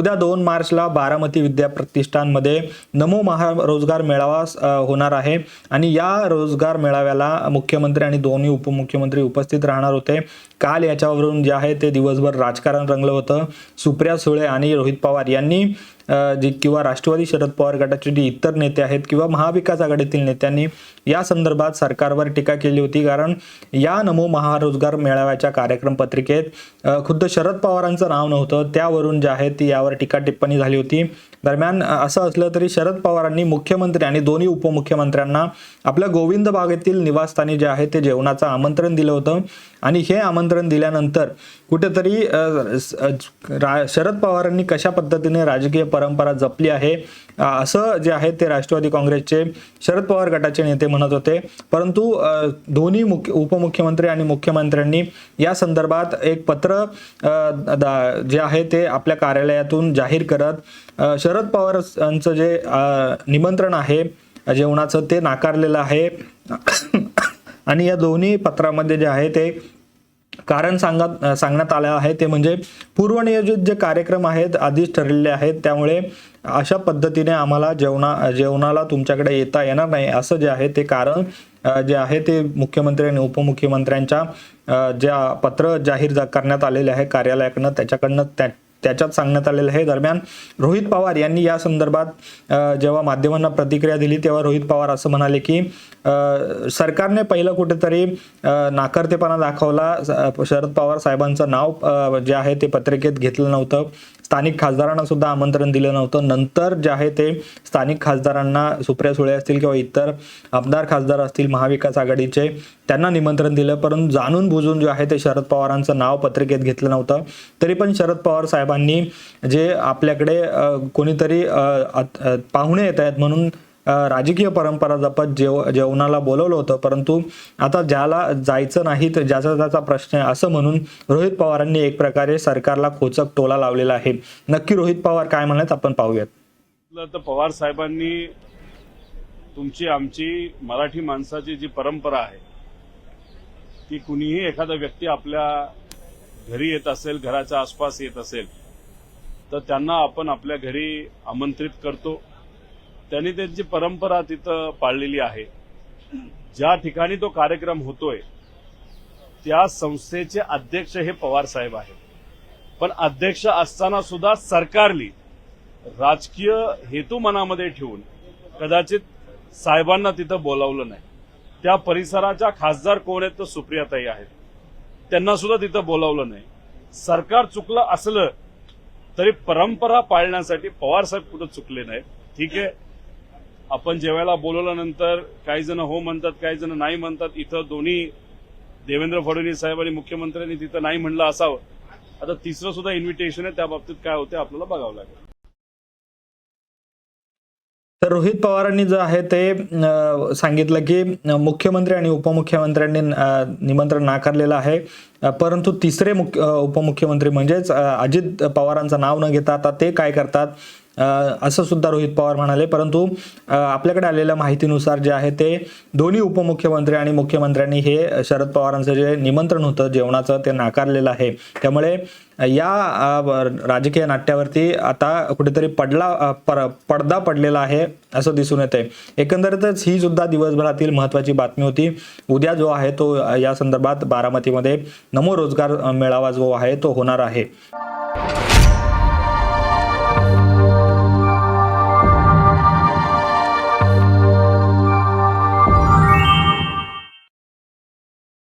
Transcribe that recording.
उद्या दोन मार्चला बारामती विद्या प्रतिष्ठानमध्ये नमो महारोजगार मेळावा होणार आहे. आणि या रोजगार मेळाव्याला मुख्यमंत्री आणि दोन्ही उपमुख्यमंत्री उपस्थित राहणार होते. काल याच्यावरून जे आहे ते दिवसभर राजकारण रंगलं होतं. सुप्रिया सुळे आणि रोहित पवार यांनी जी किंवा राष्ट्रवादी शरद पवार गटाचे जे इतर नेते आहेत किंवा महाविकास आघाडीतील नेत्यांनी या संदर्भात सरकारवर टीका केली होती. कारण या नमो महारोजगार मेळाव्याच्या कार्यक्रम पत्रिकेत खुद्द शरद पवारांचं नाव नव्हतं. त्यावरून जे आहे ती यावर टीका टिप्पणी झाली होती. दरम्यान असं असलं तरी शरद पवारांनी मुख्यमंत्री आणि दोन्ही उपमुख्यमंत्र्यांना आपल्या गोविंद बागेतील निवासस्थानी जे आहे ते जेवणाचं आमंत्रण दिलं होतं. आणि हे आमंत्रण दिल्यानंतर कुठेतरी रा- शरद पवारांनी कशा पद्धतीने राजकीय परंपरा जपली आहे असं जे आहे ते राष्ट्रवादी काँग्रेसचे शरद पवार गटाचे नेते म्हणत होते. परंतु दोन्ही मुख्य उपमुख्यमंत्री आणि मुख्यमंत्र्यांनी या संदर्भात एक पत्र दा- जे आहे ते आपल्या कार्यालयातून जाहीर करत शरद पवारांचं जे निमंत्रण आहे जेवणाचं ते नाकारलेलं आहे. आणि या दोन्ही पत्रामध्ये जे आहे ते कारण सांगत सांगण्यात आलं आहे. ते म्हणजे पूर्वनियोजित जे कार्यक्रम आहेत आधीच ठरलेले आहेत त्यामुळे अशा पद्धतीने आम्हाला जेवणा जेवणाला तुमच्याकडे येता येणार नाही असं जे आहे ते कारण जे आहे ते मुख्यमंत्री आणि उपमुख्यमंत्र्यांच्या ज्या पत्र जाहीर करण्यात आलेले आहे कार्यालयाकडनं त्याच्याकडनं त्या त्याच्यात सांगण्यात आलेलं आहे. दरम्यान रोहित पवार यांनी या संदर्भात जेव्हा माध्यमांना प्रतिक्रिया दिली तेव्हा रोहित पवार असं म्हणाले की सरकारने पहिलं कुठेतरी नाकर्तेपणा दाखवला. शरद पवार साहेबांचं नाव जे आहे ते पत्रिकेत घेतलं नव्हतं. स्थानिक खासदारांना सुद्धा आमंत्रण दिलं नव्हतं. नंतर जे आहे ते स्थानिक खासदारांना सुप्रिया सुळे असतील किंवा इतर आमदार खासदार असतील महाविकास आघाडीचे त्यांना निमंत्रण दिलं. परंतु जाणून बुजून जे आहे ते शरद पवारांचं नाव पत्रिकेत घेतलं नव्हतं. तरी पण शरद पवार साहेब साहेबांनी जे आपल्याकडे कोणीतरी पाहुणे येत आहेत म्हणून राजकीय परंपरा जपत जेव जेवणाला बोलवलं होतं. परंतु आता ज्याला जायचं नाही तर ज्याचा त्याचा प्रश्न आहे असं म्हणून रोहित पवारांनी एक प्रकारे सरकारला खोचक टोला लावलेला आहे. नक्की रोहित पवार काय म्हणत आपण पाहूयात. तर पवार साहेबांनी तुमची आमची मराठी माणसाची जी परंपरा आहे ती कुणीही एखादा व्यक्ती आपल्या घरी येत असेल घराच्या आसपास येत असेल तर त्यांना आपण आपल्या घरी आमंत्रित करतो. त्यांनी त्यांची परंपरा तिथं पाळलेली आहे. ज्या ठिकाणी तो कार्यक्रम होतोय त्या संस्थेचे अध्यक्ष हे पवार साहेब आहेत. पण अध्यक्ष असताना सुद्धा सरकारली राजकीय हेतू मनामध्ये ठेवून कदाचित साहेबांना तिथं बोलावलं नाही. त्या परिसराच्या खासदार कोण आहेत तर सुप्रियाताई आहेत. त्यांना सुद्धा तिथं बोलावलं नाही. सरकार चुकलं असलं तरी परंपरा पाळण्यासाठी पवार साहेब कुठं चुकले नाहीत. ठीक आहे. आपण जेवायला बोलवल्यानंतर काही जण हो म्हणतात काही जण नाही म्हणतात. इथं दोन्ही देवेंद्र फडणवीस साहेब आणि मुख्यमंत्र्यांनी तिथं नाही म्हणलं असावं. आता तिसरं सुद्धा इन्व्हिटेशन आहे त्या बाबतीत काय होते आपल्याला बघावं लागेल. तर रोहित पवारांनी जे आहे ते सांगितलं की मुख्यमंत्री आणि उपमुख्यमंत्र्यांनी निमंत्रण नाकारलेलं आहे. परंतु तिसरे मुख्य उपमुख्यमंत्री म्हणजेच अजित पवारांचं नाव न घेता आता ते काय करतात? असं सुद्धा रोहित पवार म्हणाले परंतु आपल्याकडे आलेल्या माहितीनुसार जे आहे ते दोन्ही उपमुख्यमंत्री आणि मुख्यमंत्र्यांनी हे शरद पवारांचं जे निमंत्रण होतं जेवणाचं ते नाकारलेलं आहे. त्यामुळे या राजकीय नाट्यावरती आता कुठेतरी पडला पर- पडदा पडलेला आहे असं दिसून येते एकंदरीतच ही सुद्धा दिवसभरातील महत्वाची बातमी होती. उद्या जो आहे तो या संदर्भात बारामतीमध्ये नमो रोजगार मेळावा जो आहे तो होणार आहे.